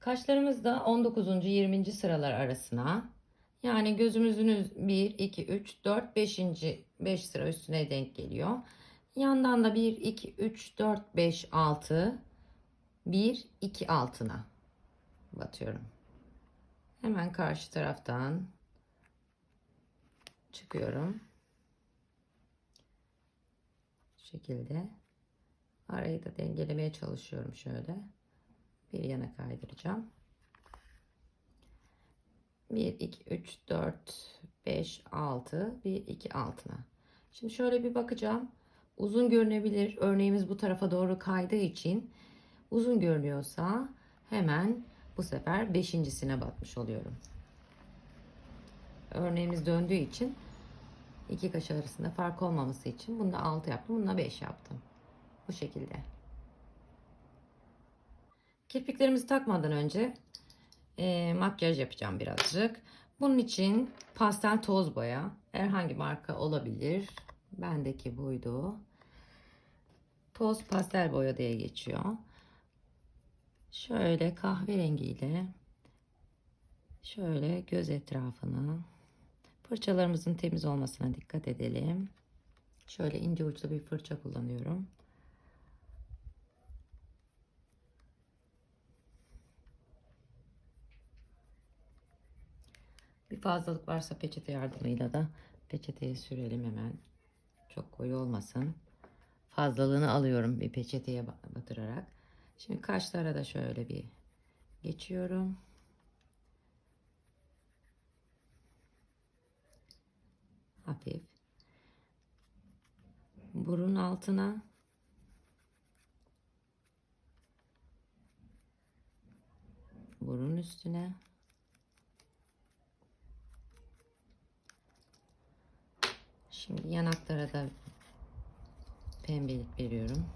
Kaşlarımız da 19. 20. sıralar arasına yani gözümüzün 1, 2, 3, 4, 5. 5 sıra üstüne denk geliyor. Yandan da 1, 2, 3, 4, 5, 6, 1, 2 altına batıyorum. Hemen karşı taraftan çıkıyorum. Şu şekilde arayı da dengelemeye çalışıyorum şöyle. Bir yana kaydıracağım. 1, 2, 3, 4, 5, 6, 1, 2 altına. Şimdi şöyle bir bakacağım. Uzun görünebilir. Örneğimiz bu tarafa doğru kaydığı için uzun görünüyorsa hemen bu sefer beşincisine batmış oluyorum. Örneğimiz döndüğü için iki kaş arasında fark olmaması için bunda 6 yaptım. Bunda 5 yaptım. Bu şekilde. Kirpiklerimizi takmadan önce e, makyaj yapacağım birazcık. Bunun için pastel toz boya. Herhangi marka olabilir. Bendeki buydu. Toz pastel boya diye geçiyor. Şöyle kahverengiyle şöyle göz etrafını fırçalarımızın temiz olmasına dikkat edelim. Şöyle ince uçlu bir fırça kullanıyorum. Fazlalık varsa peçete yardımıyla da peçeteye sürelim hemen. Çok koyu olmasın. Fazlalığını alıyorum bir peçeteye batırarak. Şimdi kaşlara da şöyle bir geçiyorum. Hafif. Burun altına. Burun üstüne. Şimdi yanaklara da pembelik veriyorum.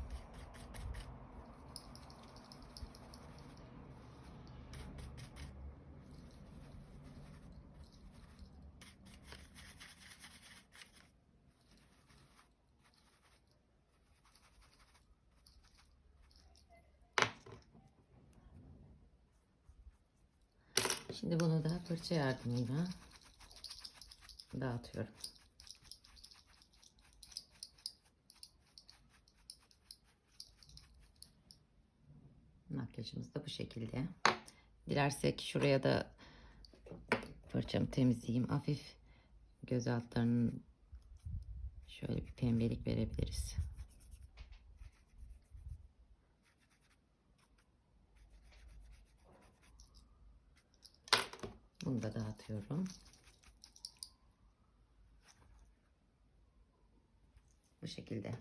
Şimdi bunu da fırça yardımıyla dağıtıyorum. Makyajımız da bu şekilde. Dilersek şuraya da fırçamı temizleyeyim. Hafif göz altlarının şöyle bir pembelik verebiliriz. Bunu da dağıtıyorum. Bu şekilde.